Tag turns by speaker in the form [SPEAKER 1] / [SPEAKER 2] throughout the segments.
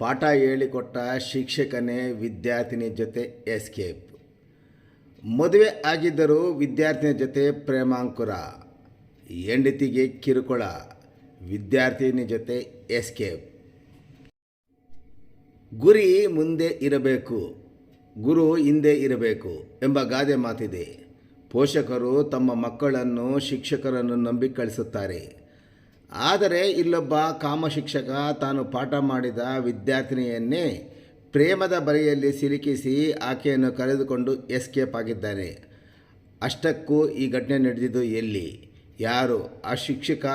[SPEAKER 1] ಪಾಠ ಹೇಳಿಕೊಟ್ಟ ಶಿಕ್ಷಕನೇ ವಿದ್ಯಾರ್ಥಿನಿ ಜೊತೆ ಎಸ್ಕೇಪ್. ಮದುವೆ ಆಗಿದ್ದರೂ ವಿದ್ಯಾರ್ಥಿನಿ ಜೊತೆ ಪ್ರೇಮಾಂಕುರ. ಹೆಂಡತಿಗೆ ಕಿರುಕುಳ, ವಿದ್ಯಾರ್ಥಿನಿ ಜೊತೆ ಎಸ್ಕೇಪ್. ಗುರಿ ಮುಂದೆ ಇರಬೇಕು, ಗುರು ಹಿಂದೆ ಇರಬೇಕು ಎಂಬ ಗಾದೆ ಮಾತಿದೆ. ಪೋಷಕರು ತಮ್ಮ ಮಕ್ಕಳನ್ನು, ಶಿಕ್ಷಕರನ್ನು ನಂಬಿ ಕಳಿಸುತ್ತಾರೆ. ಆದರೆ ಇಲ್ಲೊಬ್ಬ ಕಾಮ ಶಿಕ್ಷಕ ತಾನು ಪಾಠ ಮಾಡಿದ ವಿದ್ಯಾರ್ಥಿನಿಯನ್ನೇ ಪ್ರೇಮದ ಬರೆಯಲ್ಲಿ ಸಿಲುಕಿಸಿ ಆಕೆಯನ್ನು ಕರೆದುಕೊಂಡು ಎಸ್ಕೇಪ್ ಆಗಿದ್ದಾನೆ ಅಷ್ಟಕ್ಕೂ ಈ ಘಟನೆ ನಡೆದಿದ್ದು ಎಲ್ಲಿ? ಯಾರು? ಆ ಶಿಕ್ಷಕ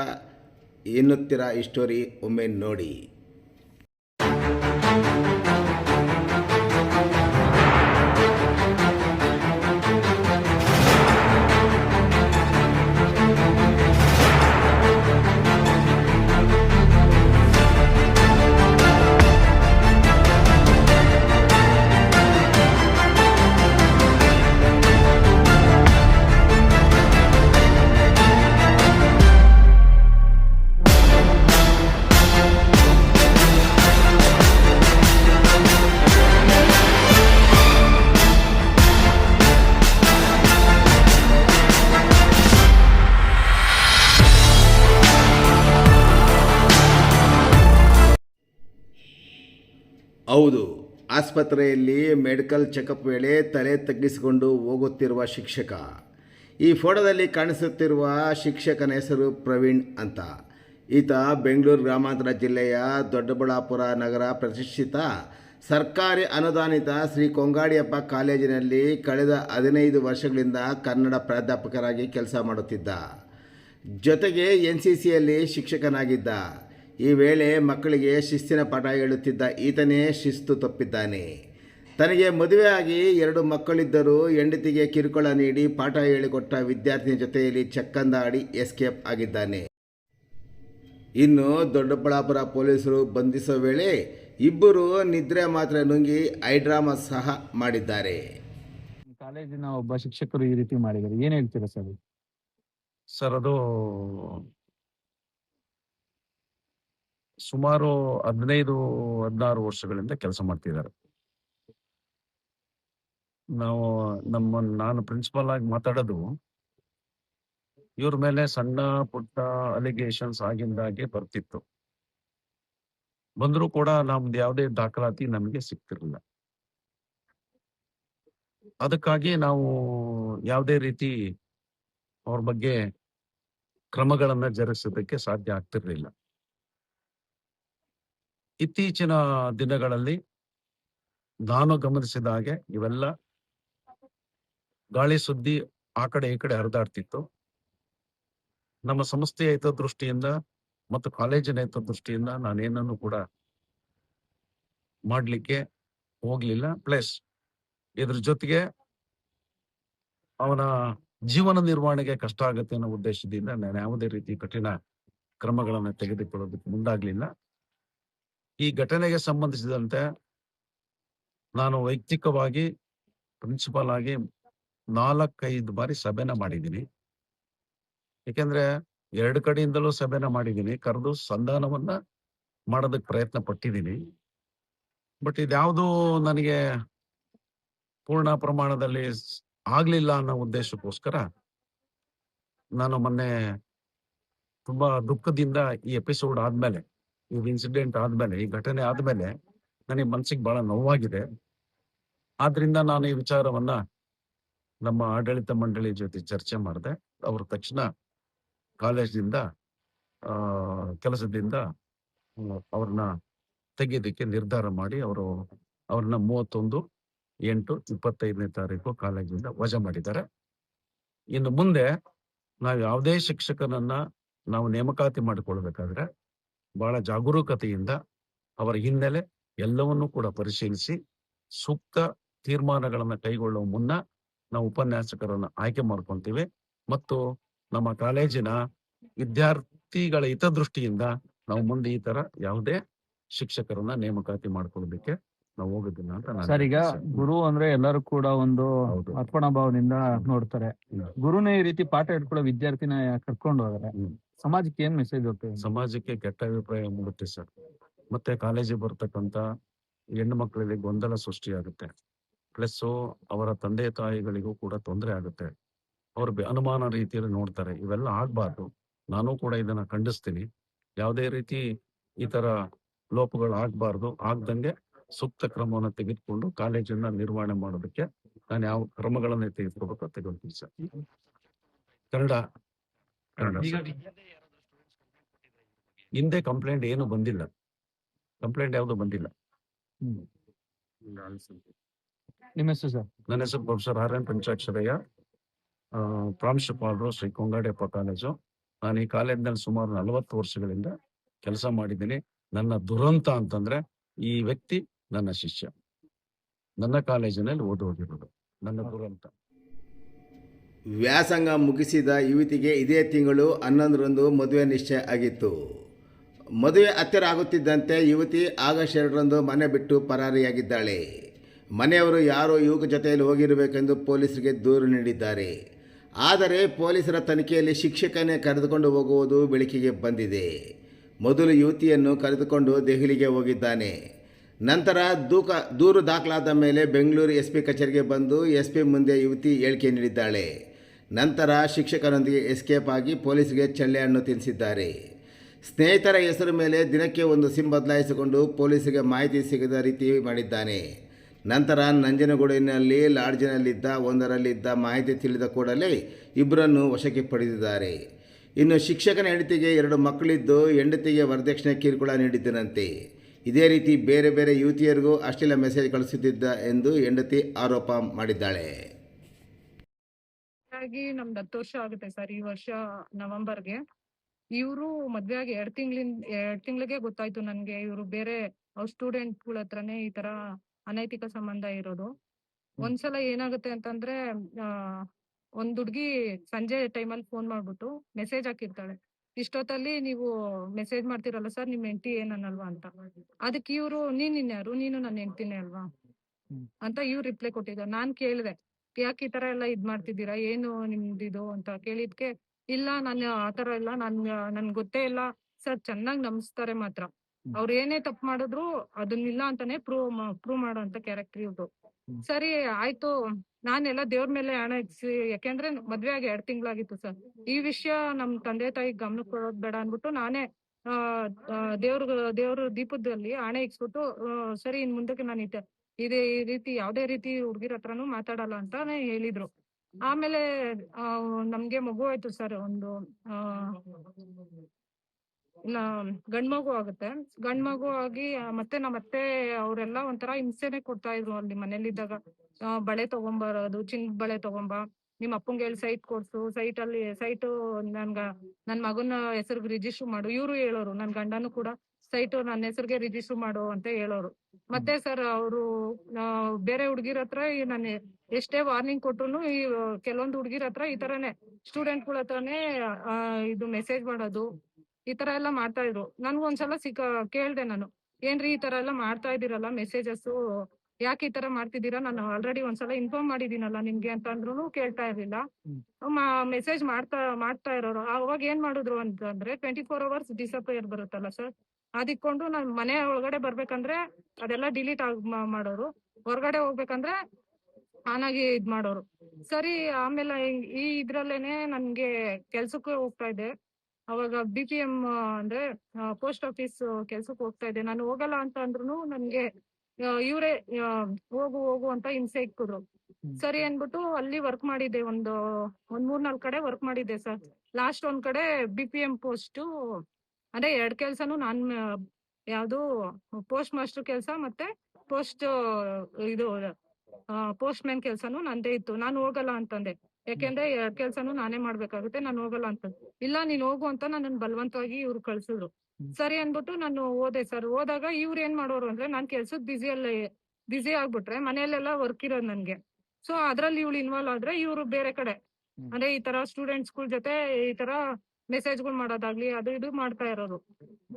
[SPEAKER 1] ಎನ್ನುತ್ತೀರಾ ಈ ಸ್ಟೋರಿ? ಒಮ್ಮೆ ನೋಡಿ. ಹೌದು, ಆಸ್ಪತ್ರೆಯಲ್ಲಿ ಮೆಡಿಕಲ್ ಚೆಕಪ್ ವೇಳೆ ತಲೆ ತಗ್ಗಿಸಿಕೊಂಡು ಹೋಗುತ್ತಿರುವ ಶಿಕ್ಷಕ. ಈ ಫೋಟೋದಲ್ಲಿ ಕಾಣಿಸುತ್ತಿರುವ ಶಿಕ್ಷಕನ ಹೆಸರು ಪ್ರವೀಣ್ ಅಂತ. ಈತ ಬೆಂಗಳೂರು ಗ್ರಾಮಾಂತರ ಜಿಲ್ಲೆಯ ದೊಡ್ಡಬಳ್ಳಾಪುರ ನಗರ ಪ್ರತಿಷ್ಠಿತ ಸರ್ಕಾರಿ ಅನುದಾನಿತ ಶ್ರೀ ಕೊಂಗಾಡಿಯಪ್ಪ ಕಾಲೇಜಿನಲ್ಲಿ ಕಳೆದ ಹದಿನೈದು ವರ್ಷಗಳಿಂದ ಕನ್ನಡ ಪ್ರಾಧ್ಯಾಪಕರಾಗಿ ಕೆಲಸ ಮಾಡುತ್ತಿದ್ದ. ಜೊತೆಗೆ ಎನ್ ಸಿ ಸಿಯಲ್ಲಿ ಶಿಕ್ಷಕನಾಗಿದ್ದ. ಈ ವೇಳೆ ಮಕ್ಕಳಿಗೆ ಶಿಸ್ತಿನ ಪಾಠ ಹೇಳುತ್ತಿದ್ದ ಈತನೇ ಶಿಸ್ತು ತಪ್ಪಿದ್ದಾನೆ. ತನಗೆ ಮದುವೆಯಾಗಿ ಎರಡು ಮಕ್ಕಳಿದ್ದರೂ ಹೆಂಡತಿಗೆ ಕಿರುಕುಳ ನೀಡಿ ಪಾಠ ಹೇಳಿಕೊಟ್ಟ ವಿದ್ಯಾರ್ಥಿನಿ ಜೊತೆಯಲ್ಲಿ ಚಕ್ಕಂದಾಡಿ ಎಸ್ಕೇಪ್ ಆಗಿದ್ದಾನೆ. ಇನ್ನು ದೊಡ್ಡಬಳ್ಳಾಪುರ ಪೊಲೀಸರು ಬಂಧಿಸುವ ವೇಳೆ ಇಬ್ಬರು ನಿದ್ರೆ ಮಾತ್ರ ನುಂಗಿ ಐಡ್ರಾಮಾ ಸಹ ಮಾಡಿದ್ದಾರೆ.
[SPEAKER 2] ಕಾಲೇಜಿನ ಒಬ್ಬ ಶಿಕ್ಷಕರು ಈ ರೀತಿ ಮಾಡಿದ್ದಾರೆ. ಏನು ಹೇಳ್ತೀರಾ ಸರ್?
[SPEAKER 3] ಸರ್ ಅದು ಸುಮಾರು ಹದಿನೈದು, ಹದಿನಾರು ವರ್ಷಗಳಿಂದ ಕೆಲಸ ಮಾಡ್ತಿದ್ದಾರೆ. ನಾವು ನಮ್ಮ, ನಾನು ಪ್ರಿನ್ಸಿಪಲ್ ಆಗಿ ಮಾತಾಡೋದು, ಇವ್ರ ಮೇಲೆ ಸಣ್ಣ, ಪುಟ್ಟ ಅಲಿಗೇಷನ್ಸ್ ಆಗಿಂದಾಗೆ ಬರ್ತಿತ್ತು. ಬಂದರೂ ಕೂಡ ನಮ್ದು ಯಾವುದೇ ದಾಖಲಾತಿ ನಮಗೆ ಸಿಗ್ತಿರ್ಲಿಲ್ಲ. ಅದಕ್ಕಾಗಿ ನಾವು ಯಾವುದೇ ರೀತಿ ಅವ್ರ ಬಗ್ಗೆ ಕ್ರಮಗಳನ್ನ ಜರುಗಿಸೋದಕ್ಕೆ ಸಾಧ್ಯ ಆಗ್ತಿರ್ಲಿಲ್ಲ. ಇತ್ತೀಚಿನ ದಿನಗಳಲ್ಲಿ ನಾನು ಗಮನಿಸಿದ ಹಾಗೆ ಇವೆಲ್ಲ ಗಾಳಿ ಸುದ್ದಿ ಆ ಕಡೆ ಈ ಕಡೆ ಹರಿದಾಡ್ತಿತ್ತು. ನಮ್ಮ ಸಂಸ್ಥೆಯ ಹಿತದೃಷ್ಟಿಯಿಂದ ಮತ್ತು ಕಾಲೇಜಿನ ಹಿತದೃಷ್ಟಿಯಿಂದ ನಾನೇನನ್ನು ಕೂಡ ಮಾಡ್ಲಿಕ್ಕೆ ಹೋಗ್ಲಿಲ್ಲ. ಪ್ಲಸ್ ಇದ್ರ ಜೊತೆಗೆ ಅವನ ಜೀವನ ನಿರ್ವಹಣೆಗೆ ಕಷ್ಟ ಆಗುತ್ತೆ ಅನ್ನೋ ಉದ್ದೇಶದಿಂದ ನಾನು ಯಾವುದೇ ರೀತಿ ಕಠಿಣ ಕ್ರಮಗಳನ್ನು ತೆಗೆದುಕೊಳ್ಳೋದಕ್ಕೆ ಮುಂದಾಗ್ಲಿಲ್ಲ. ಈ ಘಟನೆಗೆ ಸಂಬಂಧಿಸಿದಂತೆ ನಾನು ವೈಯಕ್ತಿಕವಾಗಿ ಪ್ರಿನ್ಸಿಪಾಲ್ ಆಗಿ ನಾಲ್ಕೈದು ಬಾರಿ ಸಭೆನ ಮಾಡಿದ್ದೀನಿ. ಏಕೆಂದ್ರೆ ಎರಡು ಕಡೆಯಿಂದಲೂ ಸಭೆನ ಮಾಡಿದ್ದೀನಿ. ಕರೆದು ಸಂಧಾನವನ್ನ ಮಾಡೋದಕ್ಕೆ ಪ್ರಯತ್ನ ಪಟ್ಟಿದ್ದೀನಿ. ಬಟ್ ಇದ್ಯಾವುದು ನನಗೆ ಪೂರ್ಣ ಪ್ರಮಾಣದಲ್ಲಿ ಆಗ್ಲಿಲ್ಲ ಅನ್ನೋ ಉದ್ದೇಶಕ್ಕೋಸ್ಕರ ನಾನು ಮೊನ್ನೆ ತುಂಬಾ ದುಃಖದಿಂದ ಈ ಎಪಿಸೋಡ್ ಆದ್ಮೇಲೆ ಈ ಇನ್ಸಿಡೆಂಟ್ ಆದ್ಮೇಲೆ, ಈ ಘಟನೆ ಆದ್ಮೇಲೆ ನನಗೆ ಮನ್ಸಿಗೆ ಬಹಳ ನೋವಾಗಿದೆ. ಆದ್ರಿಂದ ನಾನು ಈ ವಿಚಾರವನ್ನ ನಮ್ಮ ಆಡಳಿತ ಮಂಡಳಿ ಜೊತೆ ಚರ್ಚೆ ಮಾಡಿದೆ. ಅವರು ತಕ್ಷಣ ಕಾಲೇಜಿನಿಂದ ಕೆಲಸದಿಂದ ಅವ್ರನ್ನ ತೆಗೆಯೋದಕ್ಕೆ ನಿರ್ಧಾರ ಮಾಡಿ ಅವರು ಅವ್ರನ್ನ ಮೂವತ್ತೊಂದು ಎಂಟು ಇಪ್ಪತ್ತೈದನೇ ತಾರೀಕು ಕಾಲೇಜಿಂದ ವಜಾ ಮಾಡಿದ್ದಾರೆ. ಇನ್ನು ಮುಂದೆ ನಾವು ಯಾವುದೇ ಶಿಕ್ಷಕನನ್ನ ನಾವು ನೇಮಕಾತಿ ಮಾಡಿಕೊಳ್ಬೇಕಾದ್ರೆ ಬಹಳ ಜಾಗರೂಕತೆಯಿಂದ ಅವರ ಹಿನ್ನೆಲೆ ಎಲ್ಲವನ್ನೂ ಕೂಡ ಪರಿಶೀಲಿಸಿ ಸೂಕ್ತ ತೀರ್ಮಾನಗಳನ್ನು ಕೈಗೊಳ್ಳುವ ಮುನ್ನ ನಾವು ಉಪನ್ಯಾಸಕರನ್ನು ಆಯ್ಕೆ ಮಾಡ್ಕೊತೀವಿ. ಮತ್ತು ನಮ್ಮ ಕಾಲೇಜಿನ ವಿದ್ಯಾರ್ಥಿಗಳ ಹಿತದೃಷ್ಟಿಯಿಂದ ನಾವು ಮುಂದೆ ಈ ತರ ಯಾವುದೇ ಶಿಕ್ಷಕರನ್ನ ನೇಮಕಾತಿ ಮಾಡ್ಕೊಳ್ಳೋದಕ್ಕೆ ನಾವು ಹೋಗೋದಿಲ್ಲ ಅಂತ ನಾನು
[SPEAKER 2] ಸರ್ ಈಗ ಗುರು ಅಂದ್ರೆ ಎಲ್ಲರೂ ಕೂಡ ಒಂದು
[SPEAKER 3] ಹೌದು.
[SPEAKER 2] ಅರ್ಪಣಾ ಭಾವದಿಂದ ನೋಡ್ತಾರೆ. ಗುರುನೇ ಈ ರೀತಿ ಪಾಠ ಇಟ್ಕೊಳ್ಳೋ ವಿದ್ಯಾರ್ಥಿನ ಕರ್ಕೊಂಡು ಹೋದ್ರೆ
[SPEAKER 3] ಹ್ಮ್.
[SPEAKER 2] ಸಮಾಜಕ್ಕೆ ಏನ್ ಮೆಸೇಜ್ ಹೋಗ್ತದೆ
[SPEAKER 3] ಸಮಾಜಕ್ಕೆ ಕೆಟ್ಟ ಅಭಿಪ್ರಾಯ ಮೂಡುತ್ತೆ ಸರ್. ಮತ್ತೆ ಕಾಲೇಜಿಗೆ ಬರ್ತಕ್ಕಂತ ಹೆಣ್ಣು ಮಕ್ಕಳಲ್ಲಿ ಗೊಂದಲ ಸೃಷ್ಟಿಯಾಗುತ್ತೆ. ಪ್ಲಸ್ ಅವರ ತಂದೆ ತಾಯಿಗಳಿಗೂ ಕೂಡ ತೊಂದರೆ ಆಗುತ್ತೆ. ಅವ್ರ ಬೆ- ಅನುಮಾನ ರೀತಿಯಲ್ಲಿ ನೋಡ್ತಾರೆ. ಇವೆಲ್ಲ ಆಗ್ಬಾರ್ದು. ನಾನು ಕೂಡ ಇದನ್ನ ಖಂಡಿಸ್ತೀನಿ. ಯಾವುದೇ ರೀತಿ ಈ ತರ ಲೋಪಗಳು ಆಗ್ಬಾರ್ದು. ಆಗ್ದಂಗೆ ಸೂಕ್ತ ಕ್ರಮವನ್ನು ತೆಗೆದುಕೊಂಡು ಕಾಲೇಜನ್ನ ನಿರ್ವಹಣೆ ಮಾಡೋದಕ್ಕೆ ನಾನು ಯಾವ ಕ್ರಮಗಳನ್ನ ತೆಗೆದುಕೋಬೇಕು ತೆಗೆದುಕೊಳ್ತೀನಿ ಸರ್. ಕನ್ನಡ ಕನ್ನಡ ಸರ್. ಹಿಂದೆ ಕಂಪ್ಲೇಂಟ್ ಏನು ಬಂದಿಲ್ಲ. ಕಂಪ್ಲೇಂಟ್ ಯಾವುದು ಬಂದಿಲ್ಲ.
[SPEAKER 2] ನಿಮ್ಮ ಹೆಸರು ಸರ್?
[SPEAKER 3] ನನ್ನ ಹೆಸರು ಪ್ರೊಫೆಸರ್ ಆರ್ ಎನ್ ಪಂಚಾಕ್ಷರಯ್ಯ. ಆ, ಪ್ರಾಂಶುಪಾಲರು ಶ್ರೀ ಕೊಂಗಾಡೆಪ್ಪ ಕಾಲೇಜು. ನಾನು ಈ ಕಾಲೇಜಿನಲ್ಲಿ ಸುಮಾರು ನಲವತ್ತು ವರ್ಷಗಳಿಂದ ಕೆಲಸ ಮಾಡಿದ್ದೀನಿ. ನನ್ನ ದುರಂತ ಅಂತಂದ್ರೆ ಈ ವ್ಯಕ್ತಿ ನನ್ನ ಶಿಷ್ಯ. ನನ್ನ ಕಾಲೇಜಿನಲ್ಲಿ ಓದು ಹೋಗಿರೋದು. ನನ್ನ ಅಂತ.
[SPEAKER 1] ವ್ಯಾಸಂಗ ಮುಗಿಸಿದ ಯುವತಿಗೆ ಇದೇ ತಿಂಗಳು ಹನ್ನೊಂದರಂದು ಮದುವೆ ನಿಶ್ಚಯ ಆಗಿತ್ತು. ಮದುವೆ ಹತ್ತಿರ ಆಗುತ್ತಿದ್ದಂತೆ ಯುವತಿ ಆಗಸ್ಟ್ ಎರಡರಂದು ಮನೆ ಬಿಟ್ಟು ಪರಾರಿಯಾಗಿದ್ದಾಳೆ. ಮನೆಯವರು ಯಾರೋ ಯುವಕ ಜೊತೆಯಲ್ಲಿ ಹೋಗಿರಬೇಕೆಂದು ಪೊಲೀಸರಿಗೆ ದೂರು ನೀಡಿದ್ದಾರೆ. ಆದರೆ ಪೊಲೀಸರ ತನಿಖೆಯಲ್ಲಿ ಶಿಕ್ಷಕನೇ ಕರೆದುಕೊಂಡು ಹೋಗುವುದು ಬೆಳಕಿಗೆ ಬಂದಿದೆ. ಮೊದಲು ಯುವತಿಯನ್ನು ಕರೆದುಕೊಂಡು ದೆಹಲಿಗೆ ಹೋಗಿದ್ದಾನೆ. ನಂತರ ದೂಕ, ದೂರು ದಾಖಲಾದ ಮೇಲೆ ಬೆಂಗಳೂರು ಎಸ್ ಪಿ ಕಚೇರಿಗೆ ಬಂದು ಎಸ್ ಪಿ ಮುಂದೆ ಯುವತಿ ಹೇಳಿಕೆ ನೀಡಿದ್ದಾಳೆ. ನಂತರ ಶಿಕ್ಷಕರೊಂದಿಗೆ ಎಸ್ಕೇಪ್ ಆಗಿ ಪೊಲೀಸರಿಗೆ ಚಳ್ಳೆಹಣ್ಣು ತಿನ್ನಿಸಿದ್ದಾರೆ. ಸ್ನೇಹಿತರ ಹೆಸರು ಮೇಲೆ ದಿನಕ್ಕೆ ಒಂದು ಸಿಮ್ ಬದಲಾಯಿಸಿಕೊಂಡು ಪೊಲೀಸರಿಗೆ ಮಾಹಿತಿ ಸಿಗದ ರೀತಿ ಮಾಡಿದ್ದಾನೆ. ನಂತರ ನಂಜನಗೂಡಿನಲ್ಲಿ ಲಾಡ್ಜಿನಲ್ಲಿದ್ದ ಒಂದರಲ್ಲಿದ್ದ ಮಾಹಿತಿ ತಿಳಿದ ಕೂಡಲೇ ಇಬ್ಬರನ್ನು ವಶಕ್ಕೆ ಪಡೆದಿದ್ದಾರೆ. ಇನ್ನು ಶಿಕ್ಷಕನ ಹೆಂಡತಿಗೆ ಎರಡು ಮಕ್ಕಳಿದ್ದು ಹೆಂಡತಿಗೆ ವರದಕ್ಷಿಣೆ ಕಿರುಕುಳ ನೀಡಿದ್ದನಂತೆ. ಇದೇ ರೀತಿ ಬೇರೆ ಬೇರೆ ಯುವತಿಯರಿಗೂ ಅಶ್ಲೀಲ ಮೆಸೇಜ್ ಕಳಿಸುತ್ತಿದ್ದ ಎಂದು ಹೆಂಡತಿ ಆರೋಪ ಮಾಡಿದ್ದಾಳೆ.
[SPEAKER 4] ನಮ್ದು ಹತ್ತು ವರ್ಷ ಆಗುತ್ತೆ ಸರ್ ಈ ವರ್ಷ ನವೆಂಬರ್ಗೆ. ಇವರು ಮದ್ವೆ ಆಗಿ ಎರಡ್ ತಿಂಗಳಿಂದ ಎರಡ್ ತಿಂಗಳಿಗೆ ಗೊತ್ತಾಯ್ತು ನನ್ಗೆ ಇವರು ಬೇರೆ ಅವ್ರ ಸ್ಟೂಡೆಂಟ್ಗಳ ಹತ್ರನೇ ಈ ತರ ಅನೈತಿಕ ಸಂಬಂಧ ಇರೋದು. ಒಂದ್ಸಲ ಏನಾಗುತ್ತೆ ಅಂತಂದ್ರೆ ಒಂದ್ ಹುಡ್ಗಿ ಸಂಜೆ ಟೈಮಲ್ಲಿ ಫೋನ್ ಮಾಡ್ಬಿಟ್ಟು ಮೆಸೇಜ್ ಹಾಕಿರ್ತಾಳೆ. ಇಷ್ಟೊತ್ತಲ್ಲಿ ನೀವು ಮೆಸೇಜ್ ಮಾಡ್ತಿರಲ್ಲ ಸರ್ ನಿಮ್ ಹೆಂಡತಿ ಏನನ್ನಲ್ವಾ ಅಂತ. ಅದಕ್ಕೆ ಇವ್ರು ನೀನ್ ಇನ್ಯಾರು ನೀನು ನನ್ನ ಹೆಂಡ್ತಿನೇ ಅಲ್ವಾ? ಅಂತ ಇವ್ರು ರಿಪ್ಲೈ ಕೊಟ್ಟಿದ್ರು ನಾನ್ ಕೇಳಿದೆ ಯಾಕೆ ಈ ತರ ಎಲ್ಲ ಇದ್ ಮಾಡ್ತಿದ್ದೀರಾ? ಏನು ನಿಮ್ದಿದು ಅಂತ ಕೇಳಿದ್ಕೆ ಇಲ್ಲ ನಾನು ಆತರ ಇಲ್ಲ ನನ್ ನನ್ ಗೊತ್ತೇ ಇಲ್ಲ. ಸರ್ ಚೆನ್ನಾಗ್ ನಮಿಸ್ತಾರೆ ಮಾತ್ರ. ಅವ್ರ ಏನೇ ತಪ್ಪು ಮಾಡಿದ್ರು ಅದನ್ನಿಲ್ಲ ಅಂತಾನೆ ಪ್ರೂವ್ ಪ್ರೂವ್ ಮಾಡೋ ಅಂತ ಕ್ಯಾರೆಕ್ಟರ್ ಇವ್ರು. ಸರಿ ಆಯ್ತು. ನಾನೆಲ್ಲ ದೇವ್ರ ಮೇಲೆ ಹಣ ಇಕ್ಸಿ ಯಾಕೆಂದ್ರೆ ಮದ್ವೆ ಆಗಿ ಎರಡ್ ತಿಂಗಳಾಗಿತ್ತು ಸರ್. ಈ ವಿಷಯ ನಮ್ ತಂದೆ ತಾಯಿ ಗಮನಕ್ಕೆ ಕೊಡೋದ್ ಬೇಡ ಅನ್ಬಿಟ್ಟು ನಾನೇ, ಆ ದೇವ್ರ ದೇವ್ರ ದೀಪದಲ್ಲಿ ಹಣ ಇಕ್ಸ್ಬಿಟ್ಟು ಸರಿ ಇನ್ ಮುಂದಕ್ಕೆ ನಾನು ಇದ್ದೆ ಇದೇ ಈ ರೀತಿ, ಯಾವ್ದೇ ರೀತಿ ಹುಡ್ಗಿರ ಹತ್ರನೂ ಮಾತಾಡಲ್ಲ ಅಂತಾನೆ ಹೇಳಿದ್ರು. ಆಮೇಲೆ, ಆ, ನಮ್ಗೆ ಮಗು ಆಯ್ತು ಸರ್, ಒಂದು ಗಂಡ್ ಮಗು ಆಗುತ್ತೆ. ಗಂಡ್ ಮಗು ಆಗಿ ಮತ್ತೆ ನಮ್ಮ ಅತ್ತೆ ಅವರೆಲ್ಲ ಒಂಥರ ಹಿಂಸೆನೆ ಕೊಡ್ತಾ ಇದ್ರು ಅಲ್ಲಿ ಮನೇಲಿದ್ದಾಗ ಬಳೆ ತಗೊಂಬರೋದು ಚಿನ್ ಬಳೆ ತಗೊಂಬ. ನಿಮ್ ಅಪ್ಪಂಗೆ ಹೇಳಿ ಸೈಟ್ ಕೊಡ್ಸು. ಸೈಟ್ ಅಲ್ಲಿ ಸೈಟ್ ನನ್ಗ ನನ್ ಮಗನ ಹೆಸರಿಗೆ ರಿಜಿಸ್ಟರ್ ಮಾಡು. ಇವ್ರು ಹೇಳೋರು ನನ್ ಗಂಡನು ಕೂಡ ಸೈಟ್ ನನ್ನ ಹೆಸರಿಗೆ ರಿಜಿಸ್ಟರ್ ಮಾಡು ಅಂತ ಹೇಳೋರು. ಮತ್ತೆ ಸರ್ ಅವರು ಬೇರೆ ಹುಡ್ಗಿರ್ ಹತ್ರ ನಾನು ಎಷ್ಟೇ ವಾರ್ನಿಂಗ್ ಕೊಟ್ರು ಈ ಕೆಲವೊಂದು ಹುಡ್ಗಿರ್ ಹತ್ರ ಈ ತರನೇ ಸ್ಟೂಡೆಂಟ್ಗಳ ಹತ್ರನೇ ಆ, ಇದು ಮೆಸೇಜ್ ಮಾಡೋದು. ಈ ತರ ಎಲ್ಲ ಮಾಡ್ತಾ ಇದ್ರು. ನನ್ಗೊಂದ್ಸಲ ಸಿಕ್ಕ ಕೇಳ್ದೆ ನಾನು ಏನ್ರಿ ಈ ತರ ಎಲ್ಲ ಮಾಡ್ತಾ ಇದೀರಲ್ಲ ಮೆಸೇಜಸ್ ಯಾಕೆ ಈ ತರ ಮಾಡ್ತಿದ್ದೀರಾ? ನಾನು ಆಲ್ರೆಡಿ ಒಂದ್ಸಲ ಇನ್ಫಾರ್ಮ್ ಮಾಡಿದೀನಲ್ಲ ನಿಮ್ಗೆ ಅಂತ ಅಂದ್ರೂ ಕೇಳ್ತಾ ಇರ್ಲಿಲ್ಲ. ಮೆಸೇಜ್ ಮಾಡ್ತಾ ಮಾಡ್ತಾ ಇರೋರು. ಅವಾಗ ಏನ್ ಮಾಡಿದ್ರು ಅಂತಂದ್ರೆ ಟ್ವೆಂಟಿ ಫೋರ್ ಅವರ್ಸ್ ಡಿಸಪೇರ್ ಬರುತ್ತಲ್ಲ ಸರ್ ಅದಿಕ್ಕೊಂಡು ನಾನ್ ಮನೆ ಒಳಗಡೆ ಬರ್ಬೇಕಂದ್ರೆ ಅದೆಲ್ಲ ಡಿಲೀಟ್ ಆಗ್ ಮಾಡೋರು. ಹೊರಗಡೆ ಹೋಗ್ಬೇಕಂದ್ರೆ ಆನ್ ಆಗಿ ಇದ್ ಮಾಡೋರು. ಸರಿ ಆಮೇಲೆ ಈ ಇದ್ರಲ್ಲೇನೆ ನನ್ಗೆ ಕೆಲ್ಸಕ್ಕೆ ಹೋಗ್ತಾ ಇದ್ದೆ. ಅವಾಗ ಬಿ ಪಿ ಎಂ ಅಂದ್ರೆ ಪೋಸ್ಟ್ ಆಫೀಸ್ ಕೆಲ್ಸಕ್ಕೆ ಹೋಗ್ತಾ ಇದ್ದೆ. ನಾನು ಹೋಗಲ್ಲ ಅಂತ ಅಂದ್ರು ನನ್ಗೆ ಇವರೇ ಹೋಗು ಹೋಗು ಅಂತ ಹಿಂಸೆ ಇಕ್ಕಿದ್ರು ಸರಿ ಅನ್ಬಿಟ್ಟು ಅಲ್ಲಿ ವರ್ಕ್ ಮಾಡಿದ್ದೆ. ಒಂದು ಒಂದ್ ಮೂರ್ ನಾಲ್ಕು ಕಡೆ ವರ್ಕ್ ಮಾಡಿದ್ದೆ ಸರ್. ಲಾಸ್ಟ್ ಒಂದ್ ಕಡೆ ಬಿ ಪಿ ಎಂ ಪೋಸ್ಟ್ ಅಂದ್ರೆ ಎರಡ್ ಕೆಲ್ಸನು ನಾನ್ ಯಾವ್ದು ಪೋಸ್ಟ್ ಮಾಸ್ಟರ್ ಕೆಲ್ಸ ಮತ್ತೆ ಪೋಸ್ಟ್ ಇದು ಪೋಸ್ಟ್ ಮ್ಯಾನ್ ಕೆಲ್ಸನು ನಂದೇ ಇತ್ತು. ನಾನು ಹೋಗಲ್ಲ ಅಂತಂದೆ. ಯಾಕೆಂದ್ರೆ ಕೆಲ್ಸನು ನಾನೇ ಮಾಡ್ಬೇಕಾಗುತ್ತೆ ನಾನು ಹೋಗಲ್ಲ ಅಂತ ಇಲ್ಲ ನೀನ್ ಹೋಗು ಅಂತ ನನ್ನ ಬಲವಂತವಾಗಿ ಇವ್ರು ಕಳ್ಸಿದ್ರು. ಸರಿ ಅನ್ಬಿಟ್ಟು ನಾನು ಹೋದೆ ಸರ್. ಹೋದಾಗ ಇವ್ರು ಏನ್ ಮಾಡೋರು ಅಂದ್ರೆ ನಾನ್ ಕೆಲ್ಸದ್ ಅಲ್ಲ ಬ್ಯುಸಿ ಆಗ್ಬಿಟ್ರೆ ಮನೆಯಲ್ಲೆಲ್ಲ ವರ್ಕ್ ಇರೋದು ನನ್ಗೆ. ಸೊ ಅದ್ರಲ್ಲಿ ಇವಳು ಇನ್ವಾಲ್ವ್ ಆದ್ರೆ ಇವ್ರು ಬೇರೆ ಕಡೆ. ಅಂದ್ರೆ ಈ ತರ ಸ್ಟೂಡೆಂಟ್ಸ್ಗಳ ಜೊತೆ ಈ ತರ ಮೆಸೇಜ್ಗಳು ಮಾಡೋದಾಗ್ಲಿ ಅದು ಇದು ಮಾಡ್ತಾ ಇರೋರು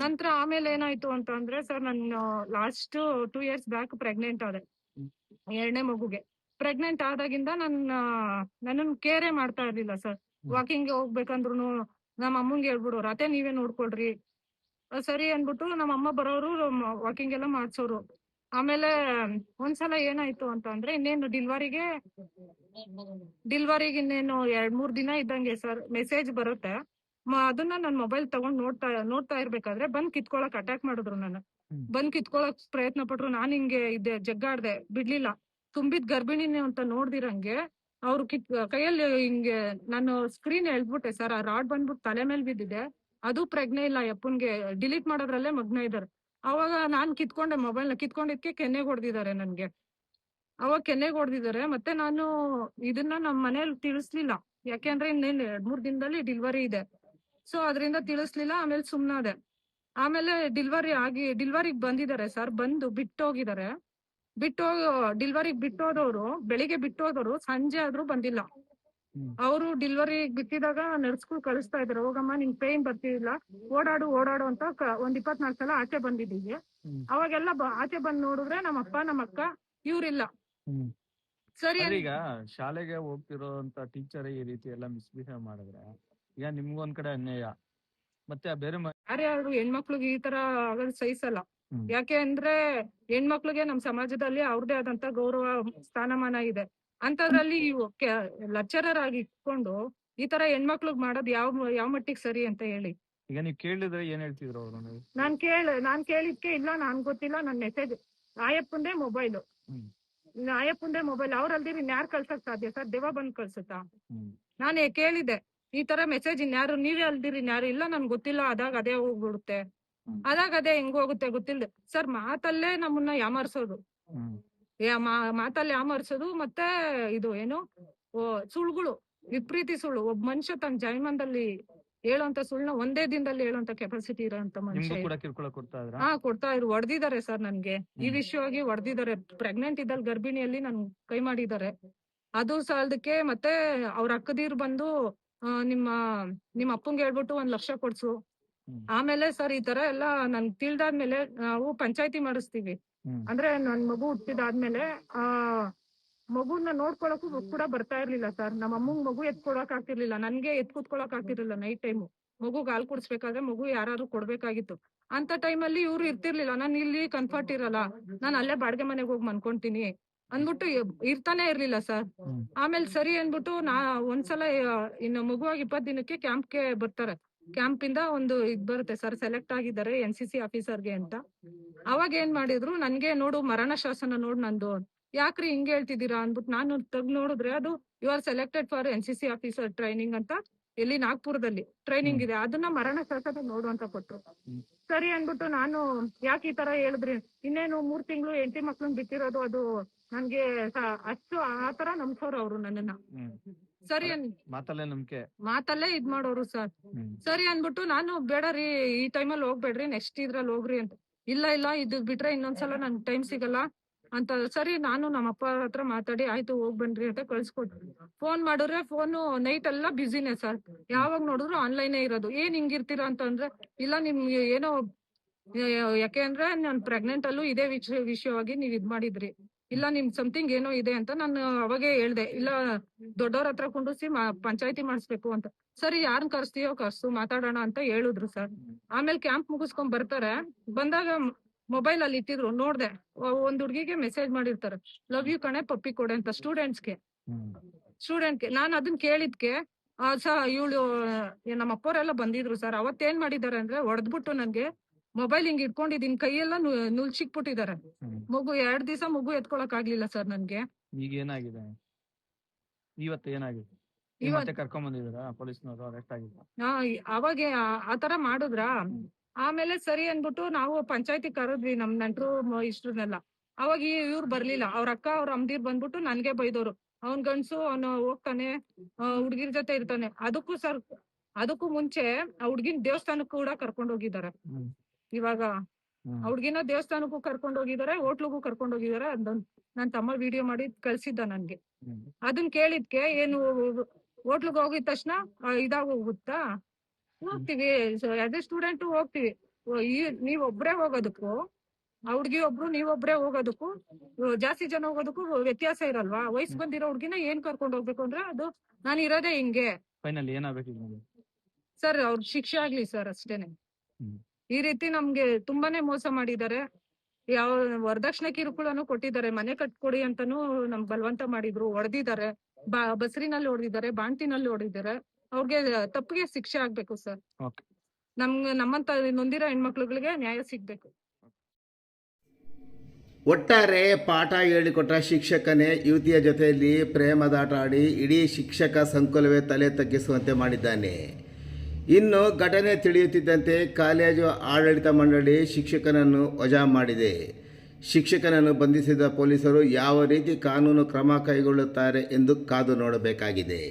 [SPEAKER 4] ನಂತರ ಆಮೇಲೆ ಏನಾಯ್ತು ಅಂತ ಅಂದ್ರೆ ಸರ್ ನಾನು last two years back pregnant ಆದೆ. ಎರಡನೇ ಮಗುಗೆ. ಪ್ರೆಗ್ನೆಂಟ್ ಆದಾಗಿಂದ ನನ್ನ ನನ್ನನ್ ಕೇರೇ ಮಾಡ್ತಾ ಇರ್ಲಿಲ್ಲ ಸರ್ ವಾಕಿಂಗ್ ಹೋಗ್ಬೇಕಂದ್ರು ನಮ್ಮ ಅಮ್ಮಂಗೆ ಹೇಳ್ಬಿಡೋರು ಅದೇ ನೀವೇ ನೋಡ್ಕೊಳ್ರಿ. ಸರಿ ಅನ್ಬಿಟ್ಟು ನಮ್ಮ ಅಮ್ಮ ಬರೋರು ವಾಕಿಂಗ್ ಎಲ್ಲ ಮಾಡ್ಸೋರು. ಆಮೇಲೆ ಒಂದ್ಸಲ ಏನಾಯ್ತು ಅಂತ ಅಂದ್ರೆ ಇನ್ನೇನು ಡಿಲ್ವರಿಗೆ ಡಿಲ್ವರಿಗೆ ಇನ್ನೇನು ಎರಡ್ ಮೂರ್ ದಿನ ಇದ್ದಂಗೆ ಸರ್ ಮೆಸೇಜ್ ಬರುತ್ತೆ. ಅದನ್ನ ನನ್ ಮೊಬೈಲ್ ತಗೊಂಡ್ ನೋಡ್ತಾ ನೋಡ್ತಾ ಇರ್ಬೇಕಾದ್ರೆ ಬಂದ್ ಕಿತ್ಕೊಳಕ್ ಅಟ್ಯಾಕ್ ಮಾಡಿದ್ರು ನನ್ನ.
[SPEAKER 2] ಹ್ಮ್.
[SPEAKER 4] ಬಂದ್ ಕಿತ್ಕೊಳಕ್ ಪ್ರಯತ್ನ ಪಟ್ರು, ನಾನ್ ಹಿಂಗೆ ಇದ್ದೆ, ಜಗ್ಗಾಡ್ದೆ, ಬಿಡ್ಲಿಲ್ಲ. ತುಂಬಿದ್ ಗರ್ಭಿಣಿನೇ ಅಂತ ನೋಡ್ದಿರಂಗೆ, ಅವ್ರು ಕಿತ್, ಕೈಯಲ್ಲಿ ಹಿಂಗೆ ನಾನು ಸ್ಕ್ರೀನ್ ಎಳ್ದ್ಬಿಟ್ಟೆ ಸರ್, ಆ ರಾಡ್ ಬಂದ್ಬಿಟ್ಟು ತಲೆ ಮೇಲೆ ಬಿದ್ದಿದೆ. ಅದು ಪ್ರಜ್ಞೆ ಇಲ್ಲ, ಯಪ್ಪನ್ಗೆ ಡಿಲೀಟ್ ಮಾಡೋದ್ರಲ್ಲೇ ಮಗ್ನ ಇದಾರೆ. ಅವಾಗ ನಾನ್ ಕಿತ್ಕೊಂಡೆ ಮೊಬೈಲ್ನ, ಕಿತ್ಕೊಂಡಿದ್ಕೆ ಕೆನ್ನೆಗ್ ಹೊಡೆದಿದ್ದಾರೆ ನನ್ಗೆ. ಅವಾಗ ಕೆನ್ನೆ ಹೊಡೆದಿದ್ದಾರೆ, ಮತ್ತೆ ನಾನು ಇದನ್ನ ನಮ್ ಮನೇಲಿ ತಿಳಿಸ್ಲಿಲ್ಲ. ಯಾಕೆಂದ್ರೆ ಇನ್ನೇನ್ ಎರಡ್ ಮೂರ್ ದಿನದಲ್ಲಿ ಡೆಲಿವರಿ ಇದೆ. ಸೊ ಅದರಿಂದ ತಿಳಿಸ್ಲಿಲ್ಲ, ಆಮೇಲೆ ಸುಮ್ನಾದೆ. ಆಮೇಲೆ ಡಿಲ್ವರಿ ಆಗಿ ಡಿಲ್ವರಿಗೆ ಬಂದಿದ್ದಾರೆ ಸರ್ ಬಂದು ಬಿಟ್ಟು ಹೋಗಿದ್ದಾರೆ ಬಿಟ್ಟು ಡಿಲ್ವರಿಗೆ ಬಿಟ್ಟೋದವ್ರು ಬೆಳಿಗ್ಗೆ ಬಿಟ್ಟೋದವ್ರು ಸಂಜೆ ಆದ್ರೂ ಬಂದಿಲ್ಲ. ಅವರು ಡಿಲ್ವರಿ ಬಿಟ್ಟಿದಾಗ ನರ್ಸ್ಗಳು ಕಳಿಸ್ತಾ ಇದ್ರು ಹೋಗಮ್ಮ ನಿಂಗ್ ಪೇನ್ ಬರ್ತಿಲ್ಲ ಓಡಾಡು ಓಡಾಡು ಅಂತ ಒಂದ್ ಇಪ್ಪತ್ನಾಲ್ಕು ಸಲ ಆಚೆ ಬಂದಿದ್ದೀವಿ. ಅವಾಗೆಲ್ಲ ಆಚೆ ಬಂದ್ ನೋಡಿದ್ರೆ ನಮ್ಮ ಅಪ್ಪ ನಮ್ಮ ಅಕ್ಕ ಇವ್ರಿಲ್ಲ. ಸರಿ
[SPEAKER 2] ಈಗ ಶಾಲೆಗೆ ಹೋಗ್ತಿರೋ ಟೀಚರ್ ಈ ರೀತಿ ಎಲ್ಲ ಮಿಸ್ಬಿಹೇವ್ ಮಾಡಿದ್ರೆ ಈಗ ನಿಮ್ಗೊಂದ್ ಕಡೆ ಅನ್ಯಾಯ. ಮತ್ತೆ ಬೇರೆ ಮ-
[SPEAKER 4] ಯಾರ್ಯಾರು ಹೆಣ್ಮಕ್ಳಿಗೆ ಈ ತರ ಆಗೋದ್ ಸಹಿಸಲ್ಲ.
[SPEAKER 2] ಹ್ಮ್.
[SPEAKER 4] ಯಾಕೆ ಅಂದ್ರೆ ಹೆಣ್ಮಕ್ಳಿಗೆ ನಮ್ ಸಮಾಜದಲ್ಲಿ ಅವ್ರದೇ ಆದಂತ ಗೌರವ ಸ್ಥಾನಮಾನ ಇದೆ. ಅಂತದ್ರಲ್ಲಿ ಲೆಕ್ಚರರ್ ಆಗಿ ಇಟ್ಕೊಂಡು ಈ ತರ ಹೆಣ್ಮಕ್ಳಿಗ್ ಮಾಡೋದ್ ಯಾವ ಯಾವ ಮಟ್ಟಿಗೆ ಸರಿ ಅಂತ ಹೇಳಿ.
[SPEAKER 2] ಈಗ ನೀವು ಕೇಳಿದ್ರೆ ಏನ್ ಹೇಳ್ತಿದ್ರು ಅವರು ನೀವು?
[SPEAKER 4] ನಾನ್ ಕೇಳ ನಾನ್ ಕೇಳಿದ್ಕೆ ಇಲ್ಲ ನಾನ್ ಗೊತ್ತಿಲ್ಲ ನನ್ ಮೆಸೇಜ್ ಆಯಪ್ಪಂದೇ ಮೊಬೈಲ್
[SPEAKER 2] ಹ್ಮ್.
[SPEAKER 4] ಆಯಪ್ಪಂದೇ ಮೊಬೈಲ್ ಅವ್ರಲ್ದಿರಿ ಇನ್ಯಾರ್ ಕಳ್ಸಕ್ ಸಾಧ್ಯ? ಸರ್ ದೇವ ಬಂದ್ ಕಳ್ಸುತ್ತಾ? ನಾನು ಕೇಳಿದೆ ಈ ತರ ಮೆಸೇಜ್ ಇನ್ಯಾರು ನೀವೇ ಅಲ್ದಿರಿ ಇನ್ಯಾರು ಇಲ್ಲ ನನ್ ಗೊತ್ತಿಲ್ಲ ಅದಾಗ ಅದೇ ಹೋಗ್ಬಿಡುತ್ತೆ. ಅದಾಗ ಅದೇ ಹೆಂಗ್ ಹೋಗುತ್ತೆ ಗೊತ್ತಿಲ್ಲ ಸರ್ ಮಾತಲ್ಲೇ ನಮ್ಮನ್ನ ಯಾಮಾರ್ಸೋದು. ಮಾತಲ್ಲಿ ಯಾಮಾರ್ಸೋದು ಮತ್ತೆ ಇದು ಏನು? ಸುಳ್ಳುಗಳು ವಿಪರೀತಿ ಸುಳ್ಳು. ಒಬ್ಬ ಮನುಷ್ಯ ತನ್ನ ಜೈಮಂದಲ್ಲಿ ಹೇಳೋಂತ ಸುಳ್ಳ ಒಂದೇ ದಿನದಲ್ಲಿ ಹೇಳೋಂತ ಕೆಪಾಸಿಟಿ ಇರೋಂತ ಮನುಷ್ಯ ಹಾ ಕೊಡ್ತಾ ಇರು ಹೊಡೆದಿದ್ದಾರೆ ಸರ್ ನನ್ಗೆ. ಈ. ವಿಷಯವಾಗಿ ಹೊಡೆದಿದ್ದಾರೆ ಪ್ರೆಗ್ನೆಂಟ್ ಇದ್ದಲ್ಲಿ ಗರ್ಭಿಣಿಯಲ್ಲಿ ನನ್ ಕೈ ಮಾಡಿದ್ದಾರೆ. ಅದು ಸಾಲದಕ್ಕೆ ಮತ್ತೆ ಅವ್ರ ಅಕ್ಕದೀರ್ ಬಂದು ನಿಮ್ಮ ನಿಮ್ಮ ಅಪ್ಪಂಗೆ ಹೇಳ್ಬಿಟ್ಟು ಒಂದ್ ಲಕ್ಷ ಕೊಡ್ಸು. ಆಮೇಲೆ ಸರ್ ಈ ತರ ಎಲ್ಲ ನನ್ ತಿಳ್ದಾದ್ಮೇಲೆ ನಾವು ಪಂಚಾಯತಿ ಮಾಡಿಸ್ತೀವಿ. ಅಂದ್ರೆ ನನ್ ಮಗು ಹುಟ್ಟಿದಾದ್ಮೇಲೆ ಆ ಮಗುನ ನೋಡ್ಕೊಳಕ್ಕೂ ಕೂಡ ಬರ್ತಾ ಇರ್ಲಿಲ್ಲ ಸರ್. ನಮ್ಮ ಅಮ್ಮಂಗ್ ಮಗು ಎತ್ಕೊಳಕ್ ಆಗ್ತಿರ್ಲಿಲ್ಲ. ನನ್ಗೆ ಎತ್ ಕೂತ್ಕೊಳಕ್ ಆಗ್ತಿರ್ಲಿಲ್ಲ ನೈಟ್ ಟೈಮು. ಮಗು ಗಾಲ್ ಕುಡ್ಸ್ಬೇಕಾದ್ರೆ ಮಗು ಯಾರು ಕೊಡ್ಬೇಕಾಗಿತ್ತು. ಅಂತ ಟೈಮಲ್ಲಿ ಇವ್ರು ಇರ್ತಿರ್ಲಿಲ್ಲ. ನಾನ್ ಇಲ್ಲಿ ಕಂಫರ್ಟ್ ಇರಲ್ಲ. ನಾನ್ ಅಲ್ಲೇ ಬಾಡಿಗೆ ಮನೆಗೆ ಹೋಗಿ ಮನ್ಕೊಂತೀನಿ. ಅಂದ್ಬಿಟ್ಟು ಇರ್ತಾನೆ ಇರ್ಲಿಲ್ಲ ಸರ್. ಆಮೇಲೆ ಸರಿ ಅಂದ್ಬಿಟ್ಟು ನಾ ಒಂದ್ಸಲ ಇನ್ನು ಮಗುವಾಗಿ ಇಪ್ಪತ್ ದಿನಕ್ಕೆ ಕ್ಯಾಂಪ್ಗೆ ಬರ್ತಾರೆ. ಕ್ಯಾಂಪ್ ಇಂದ ಒಂದು ಇದ್ ಬರುತ್ತೆ ಸರ್ ಸೆಲೆಕ್ಟ್ ಆಗಿದ್ದಾರೆ ಎನ್ ಸಿ ಸಿ ಆಫೀಸರ್ಗೆ ಅಂತ. ಅವಾಗ ಏನ್ ಮಾಡಿದ್ರು ನನ್ಗೆ ನೋಡು ಮರಣ ಶಾಸನ ನೋಡು ನಂದು ಯಾಕ್ರಿ ಹಿಂಗ್ ಹೇಳ್ತಿದ್ದೀರಾ ಅಂದ್ಬಿಟ್ಟು ನಾನು ತಗ್ ನೋಡಿದ್ರೆ ಅದು you are selected for N C C officer training ಅಂತ ಇಲ್ಲಿ ನಾಗ್ಪುರದಲ್ಲಿ ಟ್ರೈನಿಂಗ್ ಇದೆ. ಅದನ್ನ ಮರಣ ಶಾಸನ ನೋಡು ಅಂತ ಕೊಟ್ರು. ಸರಿ ಅನ್ಬಿಟ್ಟು ನಾನು ಯಾಕೆ ಈ ತರ ಹೇಳಿದ್ರಿ? ಇನ್ನೇನು ಮೂರ್ ತಿಂಗಳು ಹೆಂಡತಿ ಮಕ್ಳನ್ ಬಿಟ್ಟಿರೋದು ಅದು ನನ್ಗೆ ಸ- ಅಷ್ಟು ಆ ತರ ನಂಬ್ಸೋರು ಅವ್ರು ನನ್ನನ್ನ.
[SPEAKER 2] ಹ್ಮ್.
[SPEAKER 4] ಸರಿ ಅನ್
[SPEAKER 2] ಮಾತಲ್ಲೇ ನಂಬಿಕೆ.
[SPEAKER 4] ಮಾತಲ್ಲೇ ಇದ್ ಮಾಡೋರು ಸರ್.
[SPEAKER 2] ಹ್ಮ್.
[SPEAKER 4] ಸರಿ ಅನ್ಬಿಟ್ಟು ನಾನು ಬೇಡ ರೀ ಈ ಟೈಮಲ್ಲಿ ಹೋಗ್ಬೇಡ್ರಿ ನೆಕ್ಸ್ಟ್ ಇದ್ರಲ್ಲಿ ಹೋಗ್ರಿ ಅಂತ. ಇಲ್ಲ ಇಲ್ಲ ಇದು ಬಿಟ್ರೆ ಇನ್ನೊಂದ್ಸಲ ನನ್ ಟೈಮ್ ಸಿಗಲ್ಲ ಅಂತ. ಸರಿ ನಾನು ನಮ್ಮ ಅಪ್ಪ ಹತ್ರ ಮಾತಾಡಿ ಆಯ್ತು ಹೋಗ್ ಬನ್ರಿ ಅಂತ ಕಳ್ಸ್ಕೊಟ್ರು ಫೋನ್ ಮಾಡಿದ್ರೆ ಫೋನು ನೈಟ್ ಎಲ್ಲ ಬ್ಯುಸಿನೇ ಸರ್. ಯಾವಾಗ ನೋಡಿದ್ರು ಆನ್ಲೈನೇ ಇರೋದು. ಏನ್ ಹಿಂಗಿರ್ತೀರಾ ಅಂತಂದ್ರೆ ಇಲ್ಲ ನಿಮ್ಗೆ ಏನೋ ಯಾಕೆ ಅಂದ್ರೆ ನಾನ್ ಪ್ರೆಗ್ನೆಂಟ್ ಅಲ್ಲೂ ಇದೇ ವಿಷಯ ವಿಷಯವಾಗಿ ನೀವ್ ಇದ್ ಮಾಡಿದ್ರಿ. ಇಲ್ಲ, ನಿಮ್ ಸಮಥಿಂಗ್ ಏನೋ ಇದೆ ಅಂತ ನಾನು ಅವಾಗೆ ಹೇಳ್ದೆ. ಇಲ್ಲ, ದೊಡ್ಡವ್ರ ಹತ್ರ ಕುಂಡಿಸಿ ಪಂಚಾಯತಿ ಮಾಡಿಸ್ಬೇಕು ಅಂತ. ಸರಿ ಯಾರನ್ನ ಕರ್ಸ್ತೀಯೋ ಕರ್ಸು, ಮಾತಾಡೋಣ ಅಂತ ಹೇಳಿದ್ರು ಸರ್. ಆಮೇಲೆ ಕ್ಯಾಂಪ್ ಮುಗಿಸ್ಕೊಂಡ್ ಬರ್ತಾರೆ. ಬಂದಾಗ ಮೊಬೈಲ್ ಅಲ್ಲಿ ಇಟ್ಟಿದ್ರು, ನೋಡ್ದೆ. ಒಂದ್ ಹುಡ್ಗಿಗೆ ಮೆಸೇಜ್ ಮಾಡಿರ್ತಾರೆ. ಲವ್ ಯು ಕಣೆ, ಪಪ್ಪಿ ಕೊಡೆ ಅಂತ ಸ್ಟೂಡೆಂಟ್ಸ್ಗೆ ಸ್ಟೂಡೆಂಟ್ಗೆ ನಾನು ಅದನ್ನ ಕೇಳಿದ್ಕೆ ಸ, ಇವಳು ನಮ್ಮ ಅಪ್ಪವರೆಲ್ಲ ಬಂದಿದ್ರು ಸರ್. ಅವತ್ತೇನ್ ಮಾಡಿದಾರೆ ಅಂದ್ರೆ ಹೊಡೆದ್ಬಿಟ್ಟು ನನ್ಗೆ ಮೊಬೈಲ್ ಹಿಂಗ್ ಇಟ್ಕೊಂಡಿದ್ದೀನಿ ಕೈಯೆಲ್ಲ ನುಲ್ಚಿಕ್ಬಿಟ್ಟಿದ್ದಾರೆ ಮಗು ಎರಡ್ ದಿವಸ ಮಗು ಎತ್ಕೊಳಕ್ ಆಗ್ಲಿಲ್ಲ ಸರ್ ನನ್ಗೆ.
[SPEAKER 2] ಈಗ ಏನಾಗಿದೆ? ಇವತ್ತು ಏನಾಗಿದೆ? ಈಗ
[SPEAKER 4] ಇವತ್-
[SPEAKER 2] ಮತ್ತೆ ಕರ್ಕೊಂಡ್ ಬಂದಿದ್ದೀರಾ? ಪೊಲೀಸ್ನವರು ಅರೆಸ್ಟ್ ಆಗಿದ್ರು?
[SPEAKER 4] ಆ, ಅವಾಗ ಆ- ಆತರ ಮಾಡಿದ್ರ? ಆಮೇಲೆ ಸರಿ ಅನ್ಬಿಟ್ಟು ನಾವು ಪಂಚಾಯತಿ ಕರೆದ್ವಿ ನಮ್ ನೆಂಟ್ರು ಮ- ಇಷ್ಟ್ರನ್ನೆಲ್ಲ. ಅವಾಗ ಇವ್ರು ಬರ್ಲಿಲ್ಲ. ಅವ್ರ ಅಕ್ಕ ಅವ್ರ ಅಮ್ದಿರ್ ಬಂದ್ಬಿಟ್ಟು ನನ್ಗೆ ಬೈದವ್ರು ಅವ್ನ್ ಗಂಡ್ಸು ಅವನು ಹೋಗ್ತಾನೆ ಹುಡ್ಗಿರ್ ಜೊತೆ ಇರ್ತಾನೆ. ಅದಕ್ಕೂ ಸರ್ ಅದಕ್ಕೂ ಮುಂಚೆ ಆ ಹುಡ್ಗಿನ್ ದೇವಸ್ಥಾನಕ್ಕೂ ಕೂಡ ಕರ್ಕೊಂಡ್ ಹೋಗಿದ್ದಾರೆ. ಇವಾಗ ಹುಡ್ಗಿನ ದೇವಸ್ಥಾನಕ್ಕೂ ಕರ್ಕೊಂಡ್ ಹೋಗಿದಾರೆ ಹೋಟ್ಲಗೂ ಕರ್ಕೊಂಡ್ ಹೋಗಿದಾರೆ ಅದೊಂದ್ ನನ್ ತಮ್ಮ ವಿಡಿಯೋ ಮಾಡಿ ಕಳ್ಸಿದ್ದ ನನ್ಗೆ. ಅದನ್ ಕೇಳಿದ್ಕೆ ಏನು ಹೋಟ್ಲಿಗೆ ಹೋಗಿದ ತಕ್ಷಣ ಇದಾಗ ಹೋಗುತ್ತಾ ಹೋಗ್ತಿವಿ ಅದೇ ಸ್ಟೂಡೆಂಟ್ ಹೋಗ್ತಿವಿ. ನೀವ್ ಒಬ್ರೇ ಹೋಗೋದಕ್ಕೂ ಹುಡ್ಗಿ ಒಬ್ರು ನೀವೊಬ್ರೇ ಹೋಗೋದಕ್ಕೂ ಜಾಸ್ತಿ ಜನ ಹೋಗೋದಕ್ಕೂ ವ್ಯತ್ಯಾಸ ಇರಲ್ವಾ? ವಯಸ್ಸು ಬಂದಿರೋ ಹುಡ್ಗಿನ ಏನ್ ಕರ್ಕೊಂಡ್ ಹೋಗ್ಬೇಕು ಅಂದ್ರೆ ಅದು ನಾನು ಇರೋದೇ ಹಿಂಗೆ.
[SPEAKER 2] ಫೈನಲ್ ಏನಾಗ್ಬೇಕು
[SPEAKER 4] ಸರ್ ಅವ್ರ ಶಿಕ್ಷೆ ಆಗ್ಲಿ ಸರ್ ಅಷ್ಟೇನೆ. ಈ ರೀತಿ ನಮ್ಗೆ ತುಂಬಾನೇ ಮೋಸ ಮಾಡಿದ್ದಾರೆ. ಯಾವ ವರದಕ್ಷಿಣೆ ಕಿರುಕುಳನು ಕೊಟ್ಟಿದ್ದಾರೆ. ಮನೆ ಕಟ್ಕೊಡಿ ಅಂತಾನು ನಮ್ ಬಲವಂತ ಮಾಡಿದ್ರು. ಹೊಡೆದಿದ್ದಾರೆ ಬಾ ಬಸರಿನಲ್ಲಿ ಹೊಡೆದಿದ್ದಾರೆ ಬಾಣ್ತಿನಲ್ಲಿ ಹೊಡೆದಿದ್ದಾರೆ ಅವ್ರಿಗೆ ತಪ್ಪಿಗೆ ಶಿಕ್ಷೆ ಆಗ್ಬೇಕು ಸರ್. ನಮ್ಗೆ ನಮ್ಮಂತ ನೊಂದಿರೋ ಹೆಣ್ಮಕ್ಳುಗಳಿಗೆ ನ್ಯಾಯ ಸಿಗ್ಬೇಕು.
[SPEAKER 1] ಒಟ್ಟಾರೆ ಪಾಠ ಹೇಳಿಕೊಟ್ಟ ಶಿಕ್ಷಕನೇ ಯುವತಿಯ ಜೊತೆಯಲ್ಲಿ ಪ್ರೇಮದಾಟ ಆಡಿ ಇಡೀ ಶಿಕ್ಷಕ ಸಂಕುಲವೇ ತಲೆ ತಗ್ಗಿಸುವಂತೆ ಮಾಡಿದ್ದಾನೆ. ಇನ್ನು ಘಟನೆ ತಿಳಿಯುತ್ತಿದ್ದಂತೆ ಕಾಲೇಜು ಆಡಳಿತ ಮಂಡಳಿ ಶಿಕ್ಷಕನನ್ನು ವಜಾ ಮಾಡಿದೆ. ಶಿಕ್ಷಕನನ್ನು ಬಂಧಿಸಿದ ಪೊಲೀಸರು ಯಾವ ರೀತಿ ಕಾನೂನು ಕ್ರಮ ಕೈಗೊಳ್ಳುತ್ತಾರೆ ಎಂದು ಕಾದು ನೋಡಬೇಕಾಗಿದೆ.